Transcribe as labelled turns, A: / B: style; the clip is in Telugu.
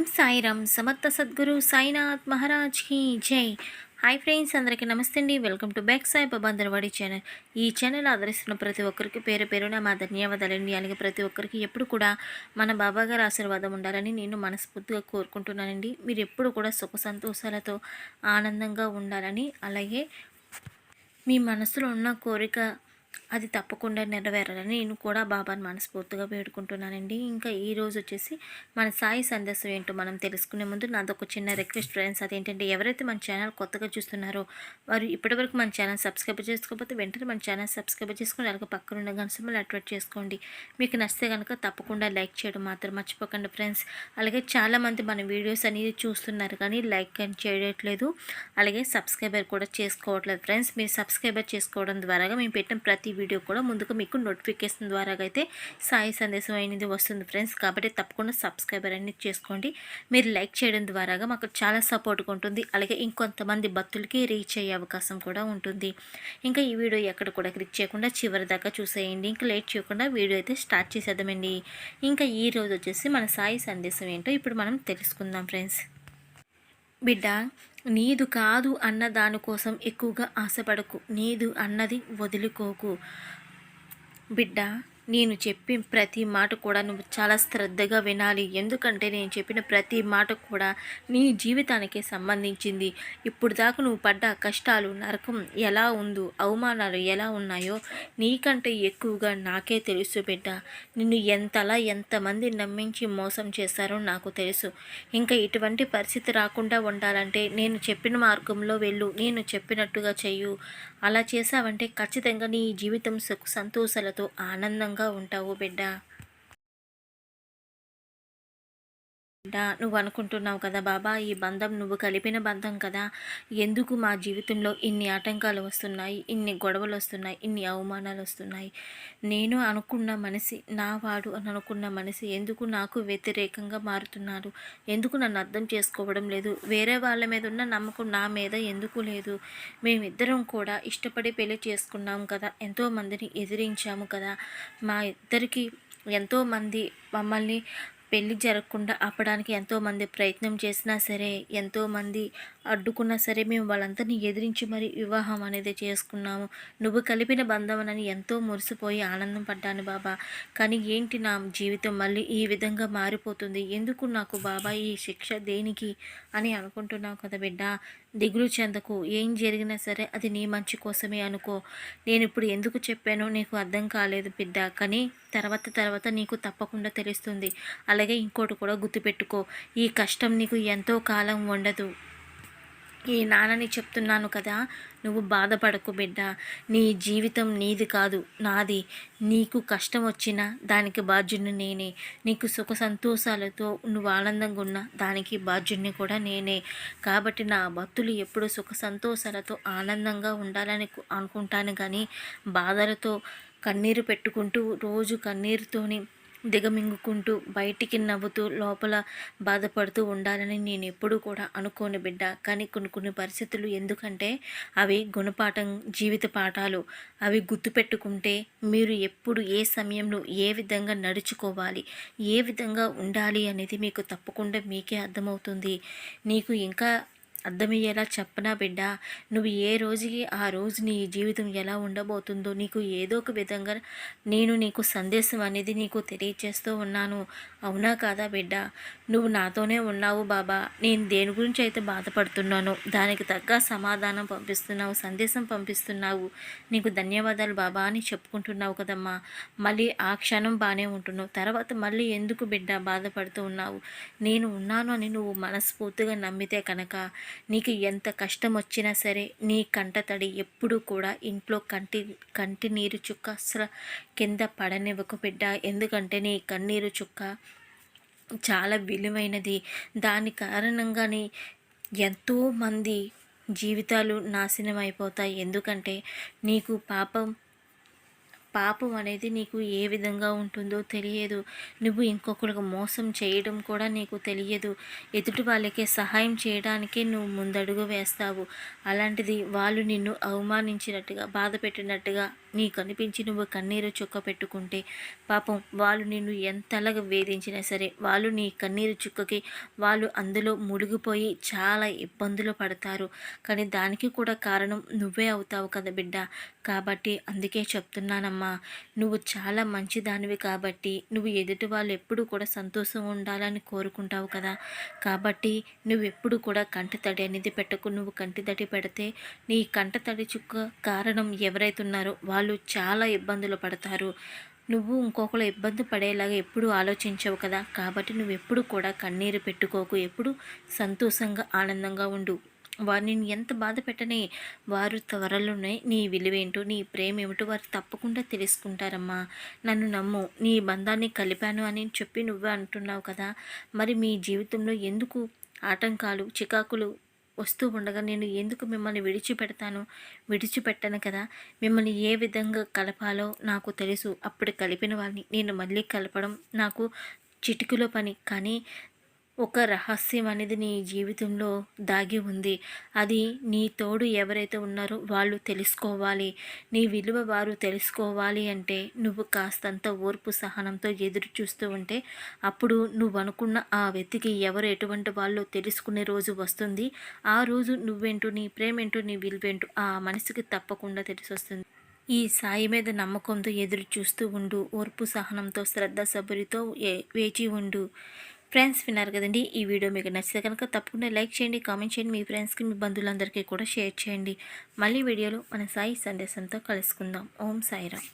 A: ఓం సాయిరామ్ సమర్థ సద్గురు సాయినాథ్ మహారాజ్ హీ జై. హాయ్ ఫ్రెండ్స్ అందరికీ నమస్తే అండి welcome to back Sai Bandarwadi channel. ఈ ఛానల్ ఆదరిస్తున్న ప్రతి ఒక్కరికి పేరు పేరున మా ధన్యవాదాలండి. అలాగే ప్రతి ఒక్కరికి ఎప్పుడు కూడా మన బాబా గారి ఆశీర్వాదం ఉండాలని నేను మనస్ఫూర్తిగా కోరుకుంటున్నానండి. మీరు ఎప్పుడు కూడా సుఖ సంతోషాలతో ఆనందంగా ఉండాలని అలాగే మీ మనసులో ఉన్న కోరిక అది తప్పకుండా నెరవేరాలని నేను కూడా బాబాను మనస్ఫూర్తిగా వేడుకుంటున్నానండి. ఇంకా ఈ రోజు వచ్చేసి మన సాయి సందేశం ఏంటో మనం తెలుసుకునే ముందు నాది ఒక చిన్న రిక్వెస్ట్ ఫ్రెండ్స్. అదేంటంటే ఎవరైతే మన ఛానల్ కొత్తగా చూస్తున్నారో వారు ఇప్పటివరకు మన ఛానల్ సబ్స్క్రైబ్ చేసుకోకపోతే వెంటనే మన ఛానల్ సబ్స్క్రైబ్ చేసుకుని అలాగే పక్కన ఉన్న గంటలు యాక్టివేట్ చేసుకోండి. మీకు నచ్చితే కనుక తప్పకుండా లైక్ చేయడం మాత్రం మర్చిపోకండి ఫ్రెండ్స్. అలాగే చాలామంది మన వీడియోస్ అనేది చూస్తున్నారు కానీ లైక్ అని చేయట్లేదు. అలాగే సబ్స్క్రైబర్ కూడా చేసుకోవట్లేదు ఫ్రెండ్స్. మీరు సబ్స్క్రైబర్ చేసుకోవడం ద్వారా మేము పెట్టిన ప్రతి ప్రతి వీడియో కూడా ముందుగా మీకు నోటిఫికేషన్ ద్వారా అయితే సాయి సందేశం అనేది వస్తుంది ఫ్రెండ్స్. కాబట్టి తప్పకుండా సబ్స్క్రైబర్ అనేది చేసుకోండి. మీరు లైక్ చేయడం ద్వారాగా మాకు చాలా సపోర్ట్గా ఉంటుంది. అలాగే ఇంకొంతమంది భక్తులకి రీచ్ అయ్యే అవకాశం కూడా ఉంటుంది. ఇంకా ఈ వీడియో ఎక్కడ కూడా క్లిక్ చేయకుండా చివరి దాకా చూసేయండి. ఇంకా లేట్ చేయకుండా వీడియో అయితే స్టార్ట్ చేసేద్దామండి. ఇంకా ఈ రోజు వచ్చేసి మన సాయి సందేశం ఏంటో ఇప్పుడు మనం తెలుసుకుందాం ఫ్రెండ్స్. బిడ్డ నీదు కాదు అన్న దానికోసం ఎక్కువగా ఆశపడకు. నీదు అన్నది వదులుకోకు. బిడ్డ నేను చెప్పిన ప్రతి మాట కూడా నువ్వు చాలా శ్రద్ధగా వినాలి. ఎందుకంటే నేను చెప్పిన ప్రతి మాట కూడా నీ జీవితానికి సంబంధించింది. ఇప్పుడు దాకా నువ్వు పడ్డ కష్టాలు నరకం ఎలా ఉందో అవమానాలు ఎలా ఉన్నాయో నీకంటే ఎక్కువగా నాకే తెలుసు బిడ్డ. నిన్ను ఎంతలా ఎంతమంది నమ్మించి మోసం చేశారో నాకు తెలుసు. ఇంకా ఇటువంటి పరిస్థితి రాకుండా ఉండాలంటే నేను చెప్పిన మార్గంలో వెళ్ళు. నేను చెప్పినట్టుగా చెయ్యు. అలా చేసావంటే ఖచ్చితంగా నీ జీవితం సుఖ సంతోషాలతో ఆనందంగా ఉంటావు బిడ్డ. నువ్వు అనుకుంటున్నావు కదా బాబా ఈ బంధం నువ్వు కలిపిన బంధం కదా. ఎందుకు మా జీవితంలో ఇన్ని ఆటంకాలు వస్తున్నాయి ఇన్ని గొడవలు వస్తున్నాయి ఇన్ని అవమానాలు వస్తున్నాయి? నేను అనుకున్న మనిషి నా వాడు అని అనుకున్న మనిషి ఎందుకు నాకు వ్యతిరేకంగా మారుతున్నాడు ఎందుకు నన్ను అర్థం చేసుకోవడం లేదు? వేరే వాళ్ళ మీద ఉన్న నమ్మకం నా మీద ఎందుకు లేదు? మేమిద్దరం కూడా ఇష్టపడి పెళ్ళి చేసుకున్నాం కదా ఎంతోమందిని ఎదిరించాము కదా. మా ఇద్దరికి ఎంతోమంది మమ్మల్ని పెళ్ళి జరగకుండా ఆపడానికి ఎంతోమంది ప్రయత్నం చేసినా సరే ఎంతోమంది అడ్డుకున్నా సరే మేము వాళ్ళందరినీ ఎదిరించి మరి వివాహం అనేది చేసుకున్నాము. నువ్వు కలిపిన బంధం అని ఎంతో మురిసిపోయి ఆనందం పడ్డాను బాబా. కానీ ఏంటి నా జీవితం మళ్ళీ ఈ విధంగా మారిపోతుంది? ఎందుకు నాకు బాబా ఈ శిక్ష దేనికి అని అనుకుంటున్నావు కదా బిడ్డ? దిగులు చెందకు. ఏం జరిగినా సరే అది నీ మంచి కోసమే అనుకో. నేను ఇప్పుడు ఎందుకు చెప్పానో నీకు అర్థం కాలేదు బిడ్డ. కానీ తర్వాత తర్వాత నీకు తప్పకుండా తెలుస్తుంది. అలా అలాగే ఇంకోటి కూడా గుర్తుపెట్టుకో. ఈ కష్టం నీకు ఎంతో కాలం ఉండదు. ఈ నాన్నని చెప్తున్నాను కదా నువ్వు బాధపడకు బిడ్డ. నీ జీవితం నీది కాదు నాది. నీకు కష్టం వచ్చినా దానికి బాధ్యుని నేనే. నీకు సుఖ సంతోషాలతో నువ్వు ఆనందంగా ఉన్నా దానికి బాధ్యుని కూడా నేనే. కాబట్టి నా భక్తులు ఎప్పుడు సుఖ సంతోషాలతో ఆనందంగా ఉండాలని అనుకుంటాను. కానీ బాధలతో కన్నీరు పెట్టుకుంటూ రోజు కన్నీరుతోని దిగమింగుకుంటూ బయటికి నవ్వుతూ లోపల బాధపడుతూ ఉండాలని నేను ఎప్పుడూ కూడా అనుకోను బిడ్డ. కానీ కొన్ని కొన్ని పరిస్థితులు ఎందుకంటే అవి గుణపాఠం జీవిత పాఠాలు. అవి గుర్తుపెట్టుకుంటే మీరు ఎప్పుడు ఏ సమయంలో ఏ విధంగా నడుచుకోవాలి ఏ విధంగా ఉండాలి అనేది మీకు తప్పకుండా మీకే అర్థమవుతుంది. నీకు ఇంకా అర్థమయ్యేలా చెప్పనా బిడ్డ? నువ్వు ఏ రోజుకి ఆ రోజు నీ జీవితం ఎలా ఉండబోతుందో నీకు ఏదో ఒక విధంగా నేను నీకు సందేశం అనేది నీకు తెలియచేస్తూ ఉన్నాను. అవునా కాదా బిడ్డ? నువ్వు నాతోనే ఉన్నావు బాబా. నేను దేని గురించి అయితే బాధపడుతున్నానో దానికి తగ్గ సమాధానం పంపిస్తున్నావు సందేశం పంపిస్తున్నావు. నీకు ధన్యవాదాలు బాబా అని చెప్పుకుంటున్నావు కదమ్మా. మళ్ళీ ఆ క్షణం బాగానే ఉంటున్నావు. తర్వాత మళ్ళీ ఎందుకు బిడ్డ బాధపడుతూ ఉన్నావు? నేను ఉన్నాను అని నువ్వు మనస్ఫూర్తిగా నమ్మితే కనుక నీకు ఎంత కష్టం వచ్చినా సరే నీ కంట తడి ఎప్పుడూ కూడా ఇంట్లో కంటి కంటి నీరు చుక్క అసలు కింద పడనివ్వకు బిడ్డ. ఎందుకంటే నీ కన్నీరు చుక్క చాలా విలువైనది. దాని కారణంగానే ఎంతోమంది జీవితాలు నాశనం అయిపోతాయి ఎందుకంటే నీకు పాపం పాపం అనేది నీకు ఏ విధంగా ఉంటుందో తెలియదు. నువ్వు ఇంకొకరికి మోసం చేయడం కూడా నీకు తెలియదు. ఎదుటి వాళ్ళకే సహాయం చేయడానికే నువ్వు ముందడుగు వేస్తావు. అలాంటిది వాళ్ళు నిన్ను అవమానించినట్టుగా బాధ పెట్టినట్టుగా నీకు అనిపించి నువ్వు కన్నీరు చుక్క పెట్టుకుంటే పాపం వాళ్ళు నిన్ను ఎంతలాగా వేధించినా సరే వాళ్ళు నీ కన్నీరు చుక్కకి వాళ్ళు అందులో మునిగిపోయి చాలా ఇబ్బందులు పడతారు. కానీ దానికి కూడా కారణం నువ్వే అవుతావు కదా బిడ్డ. కాబట్టి అందుకే చెప్తున్నానమ్మా నువ్వు చాలా మంచిదానివి కాబట్టి నువ్వు ఎదుటి వాళ్ళు ఎప్పుడు కూడా సంతోషం ఉండాలని కోరుకుంటావు కదా. కాబట్టి నువ్వు ఎప్పుడు కూడా కంటితడి అనేది పెట్టకు. నువ్వు కంటితడి పెడితే నీ కంటతడి చుక్క కారణం ఎవరైతున్నారో వాళ్ళు వాళ్ళు చాలా ఇబ్బందులు పడతారు. నువ్వు ఇంకొకరు ఇబ్బంది పడేలాగా ఎప్పుడు ఆలోచించవు కదా. కాబట్టి నువ్వు ఎప్పుడు కూడా కన్నీరు పెట్టుకోకు. ఎప్పుడు సంతోషంగా ఆనందంగా ఉండు. వారిని ఎంత బాధ పెట్టని వారు త్వరలోనే నీ విలువేంటో నీ ప్రేమ ఏమిటో వారు తప్పకుండా తెలుసుకుంటారమ్మా. నన్ను నమ్ము. నీ బంధాన్ని కలిపాను అని చెప్పి నువ్వే అంటున్నావు కదా. మరి మీ జీవితంలో ఎందుకు ఆటంకాలు చికాకులు వస్తూ ఉండగా నేను ఎందుకు మిమ్మల్ని విడిచిపెడతాను? విడిచిపెట్టను కదా. మిమ్మల్ని ఏ విధంగా కలపాలో నాకు తెలుసు. అప్పుడు కలిపిన వాళ్ళని నేను మళ్ళీ కలపడం నాకు చిటికలో పని. కానీ ఒక రహస్యం అనేది నీ జీవితంలో దాగి ఉంది. అది నీ తోడు ఎవరైతే ఉన్నారో వాళ్ళు తెలుసుకోవాలి. నీ విలువ వారు తెలుసుకోవాలి అంటే నువ్వు కాస్తంత ఓర్పు సహనంతో ఎదురు చూస్తూ ఉంటే అప్పుడు నువ్వు అనుకున్న ఆ వ్యక్తికి ఎవరు ఎటువంటి వాళ్ళు తెలుసుకునే రోజు వస్తుంది. ఆ రోజు నువ్వేంటో నీ ప్రేమేంటో నీ విలువేంటో ఆ మనసుకి తప్పకుండా తెలిసొస్తుంది. ఈ సాయి మీద నమ్మకంతో ఎదురు చూస్తూ ఉండు. ఓర్పు సహనంతో శ్రద్ధ సబరితో వేచి ఉండు. ఫ్రెండ్స్ విన్నారు కదండి ఈ వీడియో మీకు నచ్చితే కనుక తప్పకుండా లైక్ చేయండి కామెంట్ చేయండి మీ ఫ్రెండ్స్కి మీ బంధువులందరికీ కూడా షేర్ చేయండి. మళ్ళీ వీడియోలో మన సాయి సందేశంతో కలుసుకుందాం. ఓం సాయిరామ్.